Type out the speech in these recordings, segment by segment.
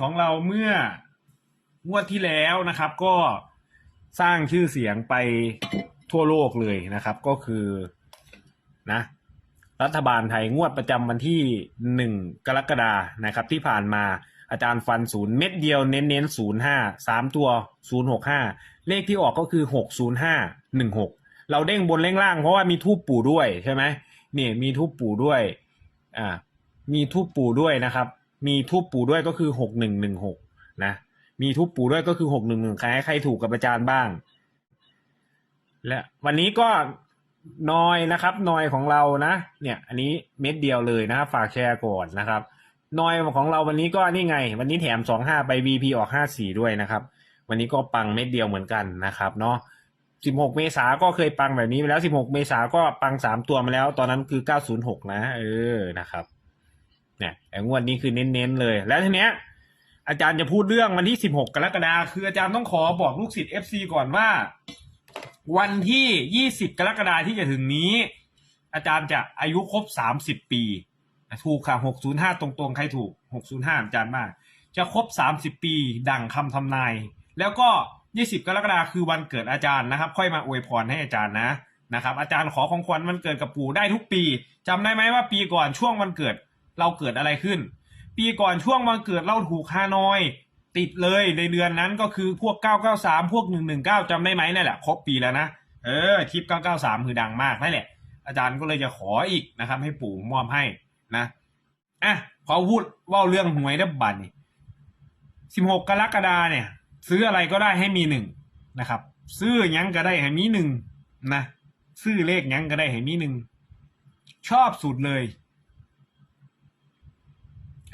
ของเราเมื่องวดที่แล้วนะครับ ก็สร้างชื่อเสียงไปทั่วโลกเลยนะครับ ก็คือนะ รัฐบาลไทยงวดประจำวันที่หนึ่งกรกฎานะครับ ที่ผ่านมาอาจารย์ฟันศูนย์เม็ดเดียวเน้นเน้นศูนย์ห้าสามตัวศูนย์หกห้าเลขที่ออกก็คือหกศูนย์ห้าหนึ่งหกเราเด้งบนเร่งล่างเพราะว่ามีทูปปู่ด้วยใช่ไหมนี่มีทูปปู่ด้วยอ่ามีทูปปู่ด้วยนะครับ มีทูปปู่ด้วยก็คือหกหนึ่งหนึ่งหกนะ มีทูปปู่ด้วยก็คือหกหนึ่งหนึ่งใครให้ใครถูกกับอาจารย์บ้าง และวันนี้ก็นอยนะครับนอยของเรานะ เนี่ย อันนี้เม็ดเดียวเลยนะฝากแชร์ก่อนนะครับนอยของเราวันนี้ก็นี่ไง วันนี้แถมสองห้าไป VP ออกห้าสี่ด้วยนะครับ วันนี้ก็ปังเม็ดเดียวเหมือนกันนะครับ เนาะสิบหกเมษาก็เคยปังแบบนี้ไปแล้วสิบหกเมษาก็ปังสามตัวมาแล้ว ตอนนั้นคือเก้าศูนย์หกนะ เออนะครับ เนี่ยแต่งวดนี้คือเน้นๆเลย แล้วทีเนี้ย อาจารย์จะพูดเรื่องวันที่16กกรกฎาคมคืออาจารย์ต้องขอบอกลูกศิษย์ FC ก่อนว่า วันที่20กรกฎาคมที่จะถึงนี้ อาจารย์จะอายุครบ30ปีถูกค่ะ605ตรงๆ ใครถูก605อาจารย์มาก จะครบ30ปีดังคำทำนาย แล้วก็20กรกฎาคมคือวันเกิดอาจารย์นะครับ ค่อยมาอวยพรให้อาจารย์นะนะครับ อาจารย์ขอของขวัญวันเกิดกับปู่ได้ทุกปีจำได้ไหมว่าปีก่อนช่วงวันเกิด เราเกิดอะไรขึ้น ปีก่อนช่วงวันเกิดเราถูกฮานอย ติดเลยในเดือนนั้นก็คือพวก 993 พวก 119จำได้ไหมนั่นแหละครบปีแล้วนะ เออคลิป 993 คือดังมากนั่นแหละ อาจารย์ก็เลยจะขออีกนะครับ ให้ปู่มอบให้นะอะขอพูดว่าเรื่องหวยได้บัตรนี่16 กรกฎาเนี่ย ซื้ออะไรก็ได้ให้มีหนึ่งนะครับ ซื้อยังก็ได้ให้มีหนึ่งนะซื้อเลขยังก็ได้ให้มีหนึ่งชอบสุดเลย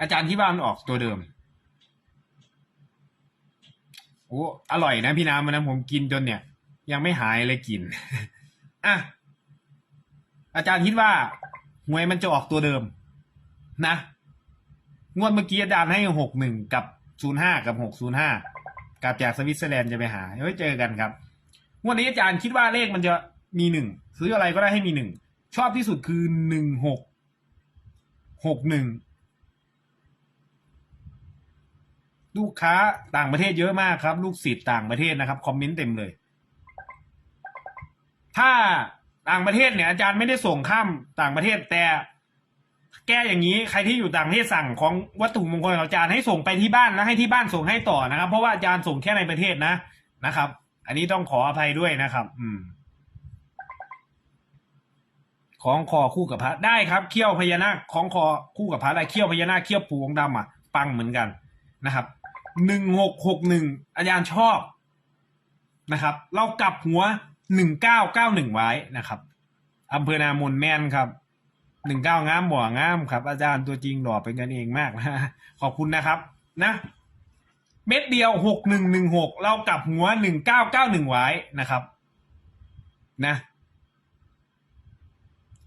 อาจารย์ที่บ้านออกตัวเดิมโอ้อร่อยนะพี่น้ำวันนั้นผมกินจนเนี่ย ยังไม่หายเลยกินอะอาจารย์คิดว่าหวยมันจะออกตัวเดิม นะ งวดเมื่อกี้อาจารย์ให้หกหนึ่งกับศูนย์ห้ากับหกศูนย์ห้ากลับจากสวิตเซอร์แลนด์จะไปหาเฮ้ยเจอกันครับงวดนี้อาจารย์คิดว่าเลขมันจะมีหนึ่งซื้ออะไรก็ได้ให้มีหนึ่งชอบที่สุดคือหนึ่งหกหกหนึ่ง ลูกค้าต่างประเทศเยอะมากครับ ลูกศิษย์ต่างประเทศนะครับ คอมเมนต์เต็มเลย ถ้าต่างประเทศเนี่ยอาจารย์ไม่ได้ส่งข้ามต่างประเทศแต่ แก้อย่างนี้ใครที่อยู่ต่างประเทศสั่งของวัตถุมงคลของอาจารย์ให้ส่งไปที่บ้านแล้วให้ที่บ้านส่งให้ต่อนะครับ เพราะว่าอาจารย์ส่งแค่ในประเทศนะนะครับ อันนี้ต้องขออภัยด้วยนะครับ อืม ของคอคู่กับพระได้ครับเขี้ยวพญานาคของคอคู่กับพระได้เขี้ยวพญานาคเขี้ยวปูองค์ดำอะ ปังเหมือนกันนะครับ หนึ่งหกหกหนึ่งอาจารย์ชอบนะครับ เรากลับหัวหนึ่งเก้าเก้าหนึ่งไว้นะครับอำเภอนามนแม่นครับหนึ่งเก้างามบ่องามครับ อาจารย์ตัวจริงหล่อเป็นกันเองมากนะขอบคุณนะครับ นะ เม็ดเดียวหกหนึ่งหนึ่งหกเรากลับหัวหนึ่งเก้าเก้าหนึ่งไว้นะครับ นะ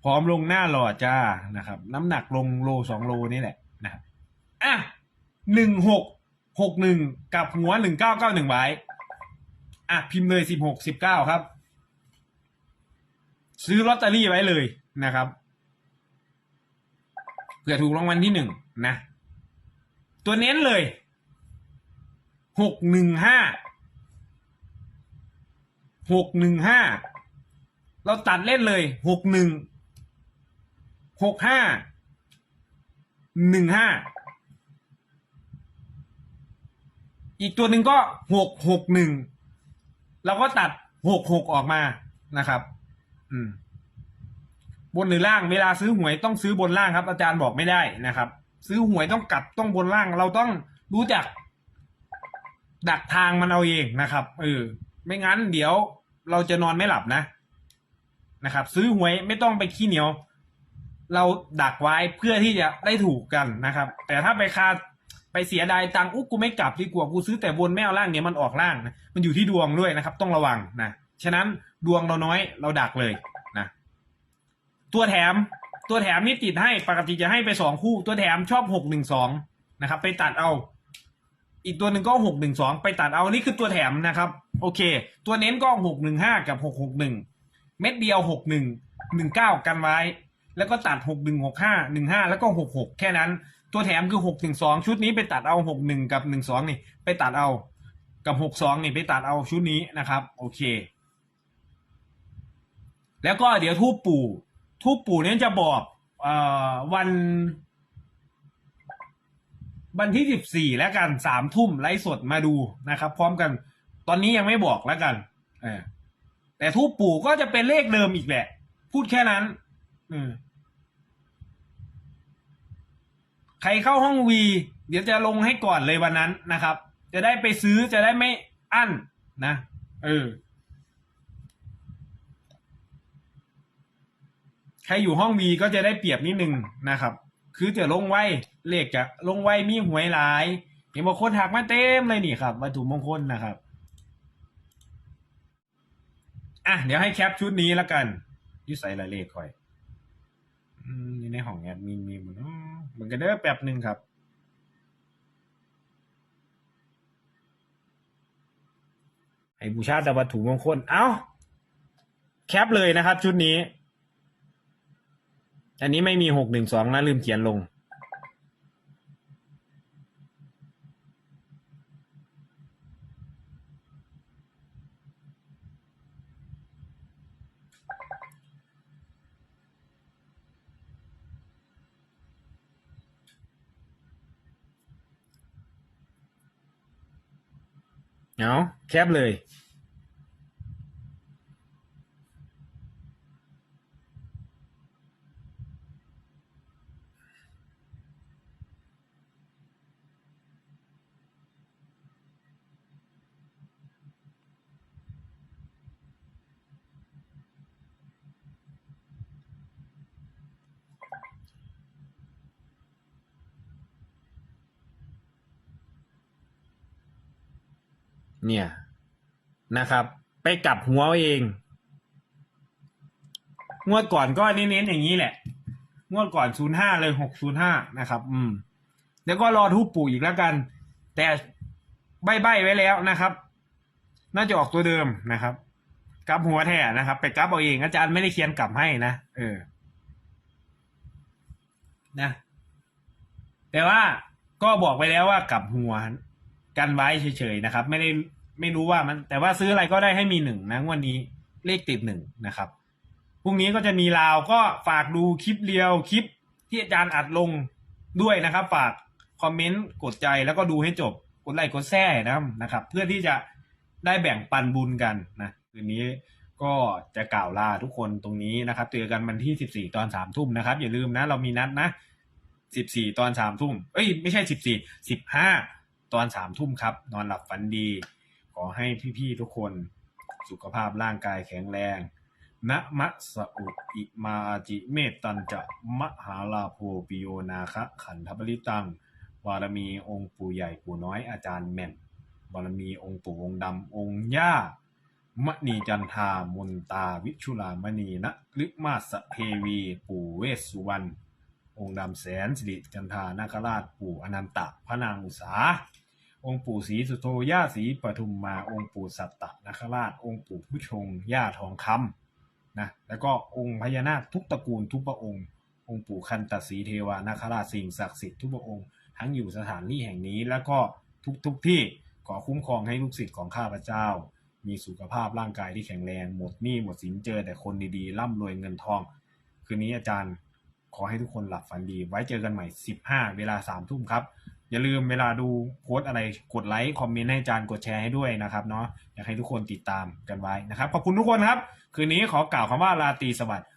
พร้อมลงหน้าหล่อจ้านะครับ น้ำหนักลงโลสองโลนี่แหละนะครับอะหนึ่งหก หกหนึ่งกับหัวหนึ่งเก้าเก้าหนึ่งไว้ อะ พิมพ์เลยสิบหกสิบเก้าครับ ซื้อลอตเตอรี่ไว้เลยนะครับเผื่อถูกรางวัลที่หนึ่งนะ ตัวเน้นเลยหกหนึ่งห้าหกหนึ่งห้าเราตัดเล่นเลยหกหนึ่งหกห้าหนึ่งห้า อีกตัวหนึ่งก็หกหกหนึ่งเราก็ตัดหกหกออกมานะครับ อืม บนหรือล่างเวลาซื้อหวยต้องซื้อบนล่างครับ อาจารย์บอกไม่ได้นะครับ ซื้อหวยต้องกลับต้องบนล่าง เราต้องรู้จัก ดักทางมันเอาเองนะครับเออไม่งั้นเดี๋ยวเราจะนอนไม่หลับนะนะครับ ซื้อหวยไม่ต้องไปขี้เหนียว เราดักไว้เพื่อที่จะได้ถูกกันนะครับ แต่ถ้าไปคา ไปเสียดายตังอุ๊กูไม่กลับดีกว่ากูซื้อแต่บนไม่เอาล่างเนี่ยมันออกล่างนะมันอยู่ที่ดวงด้วยนะครับ ต้องระวังนะฉะนั้นดวงเราน้อยเราดักเลยนะตัวแถมตัวแถมนี่ติดให้ปกติจะให้ไปสองคู่ ตัวแถมชอบหกหนึ่งสองนะครับ ไปตัดเอา อีกตัวหนึ่งก็หกหนึ่งสองไปตัดเอานี่คือตัวแถมนะครับ โอเค ตัวเน้นก็หกหนึ่งห้ากับหกหกหนึ่งเม็ดเดียวหกหนึ่งหนึ่งเก้ากันไว้ แล้วก็ตัดหกหนึ่งหกห้าหนึ่งห้าแล้วก็หกหกแค่นั้น ตัวแถมคือหกหนึ่งสองชุดนี้ไปตัดเอาหกหนึ่งกับหนึ่งสองนี่ ไปตัดเอากับหกสองนี่ไปตัดเอาชุดนี้นะครับ โอเค แล้วก็เดี๋ยวทูปปู่ทูปปู่เนี่ยจะบอกเอ่อวันวันที่สิบสี่แล้วกันสามทุ่มไลฟ์สดมาดูนะครับ พร้อมกัน ตอนนี้ยังไม่บอกแล้วกันแต่ทูปปู่ก็จะเป็นเลขเดิมอีกแหละ พูดแค่นั้น อืม ใครเข้าห้องวีเดี๋ยวจะลงให้ก่อนเลยวันนั้นนะครับ จะได้ไปซื้อจะได้ไม่อั้นนะ เออ ใครอยู่ห้องวีก็จะได้เปรียบนิดนึงนะครับ คือจะลงไว้เลขจะลงไว้มีหวยหลายเห็นบางคนหักมาเต็มเลยนี่ครับวัตถุมงคลนะครับอะเดี๋ยวให้แคปชุดนี้แล้วกันยุ่ใส่ละเลขคอยอืมอยู่ในห้องแอดมินมีหมันาะ เหมือนก็เด้อแป๊บหนึ่งครับให้บูชาแต่วัตถุมงคล เอ้า แคปเลยนะครับชุดนี้ อันนี้ไม่มีหกหนึ่งสองนะลืมเขียนลง เอาแคปเลย เนี่ยนะครับ ไปกลับหัวเอง งวดก่อนก็เน้นๆอย่างนี้แหละ งวดก่อนศูนย์ห้าเลยหกศูนย์ห้านะครับ อืม แล้วก็รอทูปปู่อีกแล้วกัน แต่ใบๆไว้แล้วนะครับ น่าจะออกตัวเดิมนะครับกลับหัวแท้นะครับ ไปกลับเอาเองอาจารย์ไม่ได้เขียนกลับให้นะเออ นะ แต่ว่าก็บอกไปแล้วว่ากลับหัวกันไว้เฉยๆนะครับ ไม่ได้ ไม่รู้ว่ามันแต่ว่าซื้ออะไรก็ได้ให้มีหนึ่งนะวันนี้เลขติดหนึ่งนะครับพรุ่งนี้ก็จะมีลาวก็ฝากดูคลิปเรียวคลิปที่อาจารย์อัดลงด้วยนะครับ ฝากคอมเมนต์กดใจแล้วก็ดูให้จบกดไลค์กดแชร์นะนะครับ เพื่อที่จะได้แบ่งปันบุญกันนะคืนนี้ก็จะกล่าวลาทุกคนตรงนี้นะครับเจอกันวันที่สิบสี่ตอนสามทุ่มนะครับ อย่าลืมนะ เรามีนัดนะสิบสี่ตอนสามทุ่มเอ้ยไม่ใช่สิบสี่สิบห้าตอนสามทุ่มครับ นอนหลับฝันดี ขอให้พี่ๆทุกคนสุขภาพร่างกายแข็งแรงนะมะสะอุอิมาจิเมตตันจะมหาลาโพปิโยนาคะขันธปริตังบารมีองค์ปู่ใหญ่ปู่น้อยอาจารย์แม่นบารมีองค์ปู่องค์ดำองค์ย่ามณีจันทามนตาวิชุลามณีนะลึกมาสเพวี ปู่เวสสุวรรณองค์ดำแสนสิริจันทานาคราชปู่อนันตะพระนางอุษา องค์ปู่ศรีสุโธย่าศรีปทุมมาองค์ปู่สัตตนาคราช องค์ปู่ผู้ชงย่าทองคำนะแล้วก็องค์พญานาคทุกตระกูลทุกพระองค์ องค์ปู่คันตศรีเทวานาคราชสิ่งศักดิ์สิทธิ์ทุกพระองค์ทั้งอยู่สถานที่แห่งนี้แล้วก็ทุกทุกที่ขอคุ้มครองให้ลูกศิษย์ของข้าพเจ้า มีสุขภาพร่างกายที่แข็งแรงหมดหนี้หมดสินเจอแต่คนดีๆ ร่ำรวยเงินทอง คืนนี้อาจารย์ขอให้ทุกคนหลับฝันดี ไว้เจอกันใหม่ 15 เวลา3ทุ่มครับ อย่าลืมเวลาดูโพสอะไรกดไลค์คอมเมนต์ให้อาจารย์กดแชร์ให้ด้วยนะครับเนาะอยากให้ทุกคนติดตามกันไว้นะครับขอบคุณทุกคนครับ คืนนี้ขอกล่าวคำว่าราตรีสวัสดิ์